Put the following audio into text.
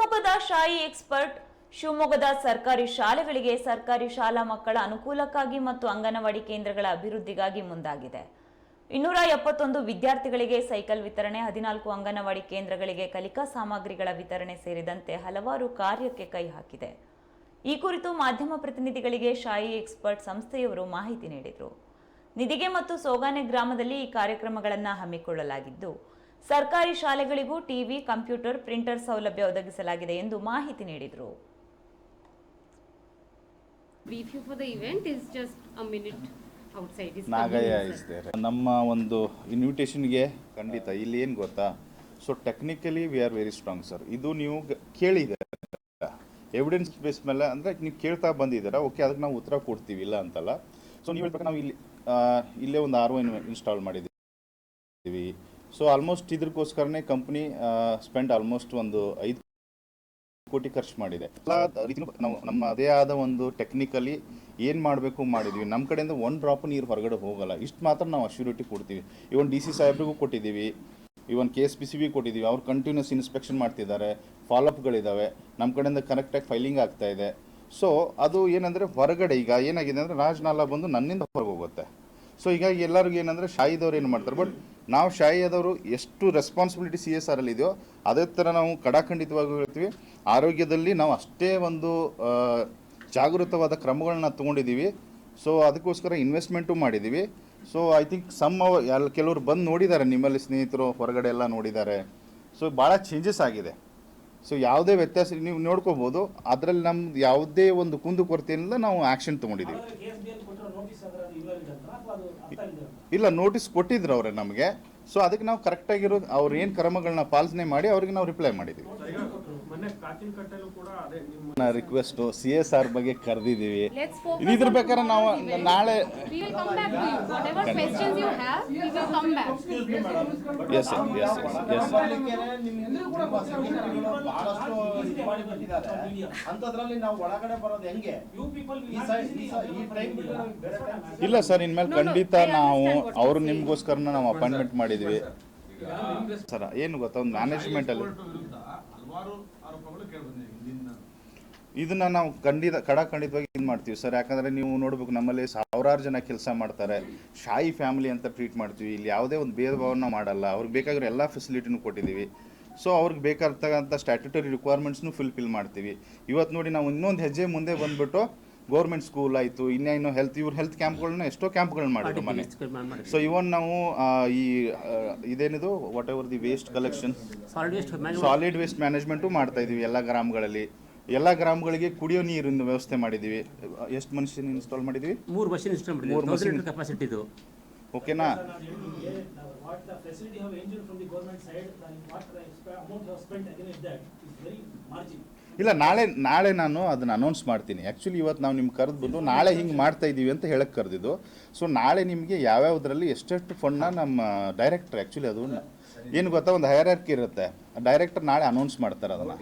ಶಿವಮೊಗ್ಗದ ಶಾಯಿ ಎಕ್ಸ್ಪರ್ಟ್, ಶಿವಮೊಗ್ಗದ ಸರ್ಕಾರಿ ಶಾಲೆಗಳಿಗೆ ಸರ್ಕಾರಿ ಶಾಲಾ ಮಕ್ಕಳ ಅನುಕೂಲಕ್ಕಾಗಿ ಮತ್ತು ಅಂಗನವಾಡಿ ಕೇಂದ್ರಗಳ ಅಭಿವೃದ್ಧಿಗಾಗಿ ಮುಂದಾಗಿದೆ. ಇನ್ನೂರ ಎಪ್ಪತ್ತೊಂದು ವಿದ್ಯಾರ್ಥಿಗಳಿಗೆ ಸೈಕಲ್ ವಿತರಣೆ, ಹದಿನಾಲ್ಕು ಅಂಗನವಾಡಿ ಕೇಂದ್ರಗಳಿಗೆ ಕಲಿಕಾ ಸಾಮಗ್ರಿಗಳ ವಿತರಣೆ ಸೇರಿದಂತೆ ಹಲವಾರು ಕಾರ್ಯಕ್ಕೆ ಕೈ ಹಾಕಿದೆ. ಈ ಕುರಿತು ಮಾಧ್ಯಮ ಪ್ರತಿನಿಧಿಗಳಿಗೆ ಶಾಯಿ ಎಕ್ಸ್ಪರ್ಟ್ ಸಂಸ್ಥೆಯವರು ಮಾಹಿತಿ ನೀಡಿದರು. ನಿಧಿಗೆ ಮತ್ತು ಸೋಗಾನೆ ಗ್ರಾಮದಲ್ಲಿ ಈ ಕಾರ್ಯಕ್ರಮಗಳನ್ನು ಹಮ್ಮಿಕೊಳ್ಳಲಾಗಿದ್ದು ಸರ್ಕಾರಿ ಶಾಲೆಗಳಿಗೂ ಟಿವಿ ಕಂಪ್ಯೂಟರ್ ಪ್ರಿಂಟರ್ ಸೌಲಭ್ಯ ಒದಗಿಸಲಾಗಿದೆ ಎಂದು ಮಾಹಿತಿ ನೀಡಿದರು. ನಾಗಯ್ಯ ಇಸ್ ದೇರ್ ನಮ್ಮ ಒಂದು ಇನ್ವಿಟೇಷನ್ಗೆ ಖಂಡಿತ ಇಲ್ಲಿ ಏನು ಗೊತ್ತಾ? So technically we are very strong sir ಇದು ನೀವು ಕೇಳಿದೆ. ಕೇಳಿದ್ದೀರ ಎವಿಡೆನ್ಸ್ ಬೇಸ್ ಮೇಲೆ ಅಂದರೆ ನೀವು ಕೇಳ್ತಾ ಬಂದಿದ್ದೀರಾ? ಓಕೆ ಅದಕ್ಕೆ ನಾವು ಉತ್ತರ ಕೊಡ್ತೀವಿ ಇಲ್ಲ ಅಂತಲ್ಲ. ಸೊ ನೀವು ಹೇಳ್ಬೇಕು ನಾವು ಇಲ್ಲಿ ಇಲ್ಲೇ ಒಂದು ಆರ್ ಒ ಇನ್ಸ್ಟಾಲ್ ಮಾಡಿದ್ದೀವಿ. ಸೊ ಆಲ್ಮೋಸ್ಟ್ ಇದ್ರಕ್ಕೋಸ್ಕರನೇ ಕಂಪ್ನಿ ಸ್ಪೆಂಡ್ ಆಲ್ಮೋಸ್ಟ್ ಒಂದು ಐದು ಕೋಟಿ ಖರ್ಚು ಮಾಡಿದೆ. ಎಲ್ಲ ರೀತಿಯೂ ನಾವು ನಮ್ಮ ಅದೇ ಆದ ಒಂದು ಟೆಕ್ನಿಕಲಿ ಏನು ಮಾಡಬೇಕು ಮಾಡಿದ್ವಿ. ನಮ್ಮ ಕಡೆಯಿಂದ ಒಂದು ಡ್ರಾಪ್ ನೀರು ಹೊರಗಡೆ ಹೋಗಲ್ಲ. ಇಷ್ಟು ಮಾತ್ರ ನಾವು ಅಶ್ಯೂರಿಟಿ ಕೊಡ್ತೀವಿ. ಇವನ್ ಡಿ ಸಿ ಸಾಹೇಬ್ರಿಗೂ ಕೊಟ್ಟಿದ್ದೀವಿ. Even K S P C B ಕೊಟ್ಟಿದ್ದೀವಿ. ಅವ್ರು ಕಂಟಿನ್ಯೂಸ್ ಇನ್ಸ್ಪೆಕ್ಷನ್ ಮಾಡ್ತಿದ್ದಾರೆ. ಫಾಲೋಅಪ್ಗಳಿದ್ದಾವೆ ನಮ್ಮ ಕಡೆಯಿಂದ ಕರೆಕ್ಟಾಗಿ ಫೈಲಿಂಗ್ ಆಗ್ತಾ ಇದೆ. ಸೊ ಅದು ಏನಂದರೆ ಹೊರಗಡೆ ಈಗ ಏನಾಗಿದೆ ಅಂದರೆ ರಾಜ್ನಾಲ ಬಂದು ನನ್ನಿಂದ ಹೊರಗೆ ಹೋಗುತ್ತೆ ಸೊ ಹೀಗಾಗಿ ಎಲ್ಲರಿಗೂ ಏನಂದರೆ ಶಾಯಿದವ್ರು ಏನು ಮಾಡ್ತಾರೆ? ಬಟ್ ನಾವು ಶಾಯಿಯಾದವರು ಎಷ್ಟು ರೆಸ್ಪಾನ್ಸಿಬಿಲಿಟಿ ಸಿ ಎಸ್ ಆರ್ ಅಲ್ಲಿ ಇದೆಯೋ ಅದೇ ಥರ ನಾವು ಕಡಾಖಂಡಿತವಾಗಿ ಹೇಳ್ತೀವಿ. ಆರೋಗ್ಯದಲ್ಲಿ ನಾವು ಅಷ್ಟೇ ಒಂದು ಜಾಗೃತವಾದ ಕ್ರಮಗಳನ್ನ ತಗೊಂಡಿದ್ದೀವಿ. ಸೊ ಅದಕ್ಕೋಸ್ಕರ ಇನ್ವೆಸ್ಟ್ಮೆಂಟು ಮಾಡಿದ್ದೀವಿ. ಸೊ ಐ ಥಿಂಕ್ ಸಮ್ ಅಲ್ಲಿ ಕೆಲವರು ಬಂದು ನೋಡಿದ್ದಾರೆ, ನಿಮ್ಮಲ್ಲಿ ಸ್ನೇಹಿತರು, ಹೊರಗಡೆ ಎಲ್ಲ ನೋಡಿದ್ದಾರೆ. ಸೊ ಭಾಳ ಚೇಂಜಸ್ ಆಗಿದೆ. ಸೊ ಯಾವುದೇ ವ್ಯತ್ಯಾಸ, ನೀವು ನೋಡ್ಕೋಬೋದು. ಅದರಲ್ಲಿ ನಮ್ದು ಯಾವುದೇ ಒಂದು ಕುಂದು ಕೊರತೆಯಿಂದ ನಾವು ಆ್ಯಕ್ಷನ್ ತೊಗೊಂಡಿದ್ದೀವಿ. ಇಲ್ಲ ನೋಟಿಸ್ ಕೊಟ್ಟಿದ್ರು ಅವ್ರೆ ನಮಗೆ. ಸೊ ಅದಕ್ಕೆ ನಾವು ಕರೆಕ್ಟಾಗಿರೋ ಅವ್ರು ಏನು ಕ್ರಮಗಳನ್ನ ಪಾಲನೆ ಮಾಡಿ ಅವ್ರಿಗೆ ನಾವು ರಿಪ್ಲೈ ಮಾಡಿದ್ದೀವಿ ರಿಕ್ವೆಸ್ಟು ಸಿ ಎಸ್ ಆರ್ ಬಗ್ಗೆ ಕರೆದಿದ್ದೀವಿ. ಇದ್ರ ಬೇಕಾದ್ರೆ ನಾವು. ನಾಳೆ. ಎಸ್ ಎಸ್ ಎಸ್ ಅಂತದ್ರಲ್ಲಿ ನಾವು ಒಳಗಡೆ ಬರೋದು ಹೆಂಗೆ? ಯು ಪೀಪಲ್ ಈ ಸೈ- ಈ ಟೈಮ್ ಬಿಟ್ಟು ನಮ್ಗೆ ಬೇರೆ time ಇಲ್ಲ ಸರ್ ಇನ್ಮೇಲೆ ಖಂಡಿತ ನಾವು ಅವರು ನಿಮಗೋಸ್ಕರ ನಾವು ಅಪಾಯಿಂಟ್ಮೆಂಟ್ ಮಾಡಿದ್ವಿ. ಸರ್ ಏನು ಗೊತ್ತಾ? ಒಂದು ಮ್ಯಾನೇಜ್ಮೆಂಟಲ್ಲಿ ಇದನ್ನ ನಾವು ಖಂಡಿತ ಖಂಡಿತವಾಗಿ ಇದು ಮಾಡ್ತೀವಿ ಸರ್. ಯಾಕಂದ್ರೆ ನೀವು ನೋಡ್ಬೇಕು, ನಮ್ಮಲ್ಲಿ ಸಾವಿರಾರು ಜನ ಕೆಲಸ ಮಾಡ್ತಾರೆ. ಶಾಯಿ ಫ್ಯಾಮಿಲಿ ಅಂತ ಟ್ರೀಟ್ ಮಾಡ್ತೀವಿ. ಇಲ್ಲಿ ಯಾವುದೇ ಒಂದು ಭೇದ ಭಾವನ ಮಾಡಲ್ಲ. ಅವ್ರಿಗೆ ಬೇಕಾಗಿರೋ ಎಲ್ಲ ಫೆಸಿಲಿಟಿನೂ ಕೊಟ್ಟಿದ್ದೀವಿ. ಸೊ ಅವ್ರಿಗೆ ಬೇಕಾಗ್ತಕ್ಕಂಥ ಸ್ಟ್ಯಾಟ್ಯುಟರಿ ರಿಕ್ವೈರ್ಮೆಂಟ್ಸ್ನು ಫುಲ್ಫಿಲ್ ಮಾಡ್ತೀವಿ. ಇವತ್ತು ನೋಡಿ ನಾವು ಇನ್ನೊಂದು ಹೆಜ್ಜೆ ಮುಂದೆ ಬಂದ್ಬಿಟ್ಟು ಗೌರ್ಮೆಂಟ್ ಸ್ಕೂಲ್ ಆಯಿತು ಇನ್ನೇನು ಹೆಲ್ತ್ ಇವ್ರ ಹೆಲ್ತ್ ಕ್ಯಾಂಪ್ಗಳನ್ನ ಎಷ್ಟೋ ಕ್ಯಾಂಪ್ಗಳನ್ನ ಮಾಡಿದ್ರು ಮನೆ. ಸೊ ಇವನ್ ನಾವು ಆ, ಈ ಆ, ಇದೇನಿದು whatever the waste collection solid waste solid waste management ಮಾಡ್ತಾ ಇದೀವಿ ಎಲ್ಲ ಗ್ರಾಮಗಳಲ್ಲಿ. ಎಲ್ಲ ಗ್ರಾಮಗಳಿಗೆ ಕುಡಿಯೋ ನೀರಿನ ವ್ಯವಸ್ಥೆ ಮಾಡಿದ್ದೀವಿ ಎಷ್ಟು ಮನುಷ್ಯನ ಇನ್ಸ್ಟಾಲ್ ಮಾಡಿದ್ದೀವಿ ಮೂರು ಮಷಿನ್ ಇನ್ಸ್ಟಾಲ್ ಮೂರು ಮಾಡಿದ್ದೀವಿ machine. ಲೀಟರ್ ಕೆಪಾಸಿಟಿ ಇದು ಓಕೆನಾ what the facility have enjoyed from the government side and what the exp- amount have spent against that. Is very margin. ಇಲ್ಲ ನಾಳೆ ನಾಳೆ ನಾನು ಅದನ್ನ ಅನೌನ್ಸ್ ಮಾಡ್ತೀನಿ. ಆ್ಯಕ್ಚುಲಿ ಇವತ್ತು ನಾವು ನಿಮ್ಗೆ ಕರೆದ್ಬಿಟ್ಟು ನಾಳೆ ಹಿಂಗೆ ಮಾಡ್ತಾ ಇದ್ದೀವಿ ಅಂತ ಹೇಳಕ್ಕೆ ಕರೆದಿದ್ದು. ಸೊ ನಾಳೆ ನಿಮಗೆ ಯಾವ್ಯಾವುದರಲ್ಲಿ ಎಷ್ಟೆಷ್ಟು ಫಂಡ್ನ ನಮ್ಮ ಡೈರೆಕ್ಟರ್ ಆ್ಯಕ್ಚುಲಿ ಅದು ಏನು ಗೊತ್ತಾ? ಒಂದು ಹೈರಾರ್ಕಿ ಇರುತ್ತೆ. ಡೈರೆಕ್ಟರ್ ನಾಳೆ ಅನೌನ್ಸ್ ಮಾಡ್ತಾರೆ ಅದನ್ನು.